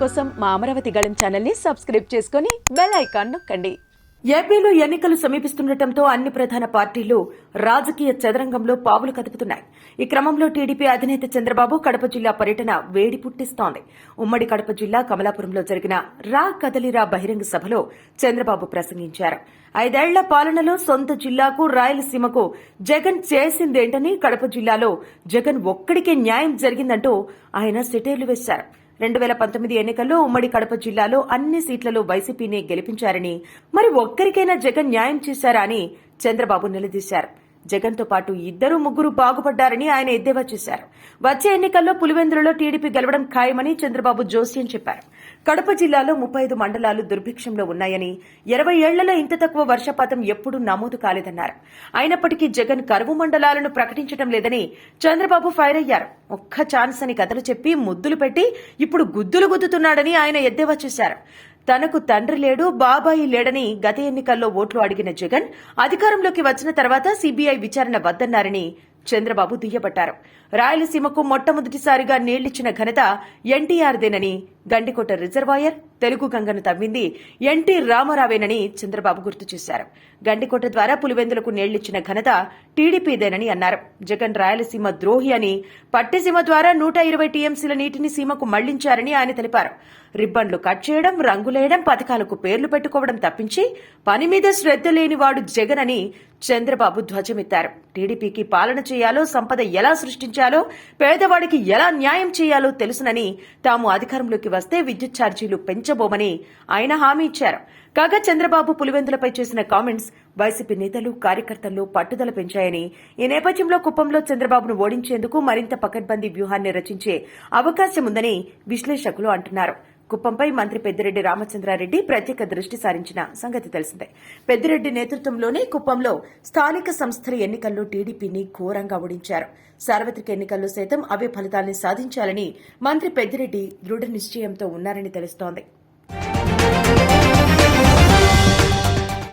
కోసం మా అమరావతి గళం ఛానల్ని సబ్స్క్రైబ్ చేసుకొని బెల్ ఐకాన్ నొక్కండి. ఏపీలో ఎన్నికలు సమీపిస్తుండటంతో అన్ని ప్రధాన పార్టీలు రాజకీయ చదరంగంలో పావులు కదుపుతున్నాయి. ఈ క్రమంలో టీడీపీ అధినేత చంద్రబాబు కడప జిల్లా పర్యటన వేడి పుట్టిస్తోంది. ఉమ్మడి కడప జిల్లా కమలాపురంలో జరిగిన రా కదలిరా బహిరంగ సభలో చంద్రబాబు ప్రసంగించారు. ఐదేళ్ళ పాలనలో సొంత జిల్లాకు రాయలసీమకు జగన్ చేసిందేంటని కడప జిల్లాలో జగన్ ఒక్కడికే న్యాయం జరిగిందంటూ ఆయన సిటేర్లు వేశారు. రెండు వేల పంతొమ్మిది ఎన్నికల్లో ఉమ్మడి కడప జిల్లాలో అన్ని సీట్లలో వైసీపీని గెలిపించారని మరి ఒక్కరికైనా జగన్ న్యాయం చేశారా అని చంద్రబాబు నిలదీశారు. జగన్తో పాటు ఇద్దరు ముగ్గురు బాగుపడ్డారని ఆయన ఎద్దేవా చేశారు. వచ్చే ఎన్నికల్లో పులివెందులలో టీడీపీ గెలవడం ఖాయమని చంద్రబాబు జోస్యం చెప్పారు. కడప జిల్లాలో ముప్పై ఐదు మండలాలు దుర్భిక్షంలో ఉన్నాయని ఇరవై ఏళ్ళలో ఇంత తక్కువ వర్షపాతం ఎప్పుడూ నమోదు కాలేదన్నారు. అయినప్పటికీ జగన్ కరువు మండలాలను ప్రకటించడం లేదని చంద్రబాబు ఫైర్ అయ్యారు. ఒక్క ఛాన్స్ అని కథలు చెప్పి ముద్దులు పెట్టి ఇప్పుడు గుద్దులు గుద్దుతున్నాడని ఆయన ఎద్దేవా చేశారు. తనకు తండ్రి లేడు బాబాయి లేడని గత ఎన్నికల్లో ఓట్లు అడిగిన జగన్ అధికారంలోకి వచ్చిన తర్వాత సీబీఐ విచారణ వద్దన్నారని చంద్రబాబు దుయ్యబట్టారు. రాయలసీమకు మొట్టమొదటిసారిగా నీళ్ళిచ్చిన ఘనత ఎన్టీఆర్దేనని గండికోట రిజర్వాయర్ తెలుగు గంగను తవ్వింది ఎన్టీ రామారావేనని చంద్రబాబు గుర్తు చేశారు. గండికోట ద్వారా పులివెందులకు నీళ్ళిచ్చిన ఘనత టీడీపీదేనని అన్నారు. జగన్ రాయలసీమ ద్రోహి అని పట్టిసీమ ద్వారా నూట ఇరవై టీఎంసీల నీటిని సీమకు మళ్ళించారని ఆయన తెలిపారు. రిబ్బన్లు కట్ చేయడం రంగులేయడం పథకాలకు పేర్లు పెట్టుకోవడం తప్పించి పని మీద శ్రద్ధ లేనివాడు జగన్ అని చంద్రబాబు ధ్వజమెత్తారు. టీడీపీకి పాలన చేయాలో సంపద ఎలా సృష్టించాలో పేదవాడికి ఎలా న్యాయం చేయాలో తెలుసునని తాము అధికారంలోకి వస్తే విద్యుత్ ఛార్జీలు పెంచబోమని ఆయన హామీ ఇచ్చారు. కాగా చంద్రబాబు పులివెందులపై చేసిన కామెంట్స్ వైసీపీ నేతలు కార్యకర్తల్లో పట్టుదల పెంచాయని ఈ నేపథ్యంలో కుప్పంలో చంద్రబాబును ఓడించేందుకు మరింత పకడ్బందీ వ్యూహాన్ని రచించే అవకాశముందని విశ్లేషకులు అంటున్నారు. కుప్పంపై మంత్రి పెద్దిరెడ్డి రామచంద్రారెడ్డి ప్రత్యేక దృష్టి సారించిన సంగతి తెలిసిందే. పెద్దిరెడ్డి నేతృత్వంలోనే కుప్పంలో స్థానిక సంస్థల ఎన్నికల్లో టీడీపీని ఘోరంగా ఓడించారు. సార్వత్రిక ఎన్నికల్లో సైతం అవే ఫలితాల్ని సాధించాలని మంత్రి పెద్దిరెడ్డి దృఢ నిశ్చయంతో ఉన్నారని తెలుస్తోంది.